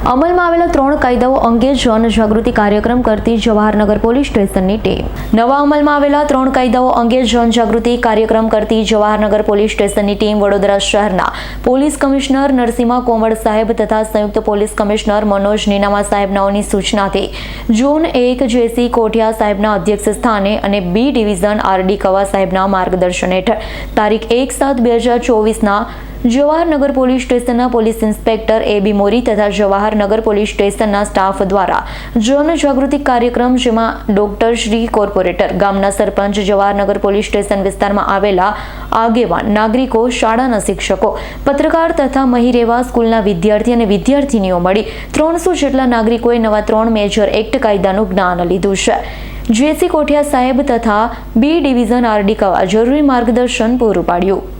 અમલમાં આવેલા ત્રણ કાયદાઓ અંગે જનજાગૃતિ કાર્યક્રમ કરતી જવાહરનગર પોલીસ સ્ટેશનની ટીમ. નવા અમલમાં આવેલા ત્રણ કાયદાઓ અંગે જનજાગૃતિ કાર્યક્રમ કરતી જવાહરનગર પોલીસ સ્ટેશનની ટીમ વડોદરા શહેરના પોલીસ કમિશનર નરસિંહા કોમડ સાહેબ તથા સંયુક્ત પોલીસ કમિશનર મનોજ નીનામા સાહેબનાઓની સૂચનાથી જૂન એક જેસી કોઠિયા સાહેબના અધ્યક્ષ સ્થાને અને બી ડિવિઝન આરડી કવા સાહેબના માર્ગદર્શન હેઠળ તારીખ એક સાત બે હજાર ચોવીસના જવાહરનગર પોલીસ સ્ટેશનના police inspector A B Mori તથા જવાહરનગર પોલીસ સ્ટેશનના સ્ટાફ દ્વારા જનજાગૃતિ કાર્યક્રમ જેમાં ડોક્ટર શ્રી કોર્પોરેટર, ગામના સરપંચ જવાહરનગર પોલીસ સ્ટેશન વિસ્તારમાં આવેલા આગેવાન, નાગરિકો, શાળાના શિક્ષકો, પત્રકાર તથા મહિરેવા સ્કૂલના વિદ્યાર્થી અને વિદ્યાર્થીનીઓ મળી ત્રણસો જેટલા નાગરિકોએ નવા ત્રણ મેજર એક્ટ કાયદાનું જ્ઞાન લીધું છે. જેસી કોઠિયા સાહેબ તથા બી ડિવિઝન આરડી કવા જરૂરી માર્ગદર્શન પૂરું પાડ્યું.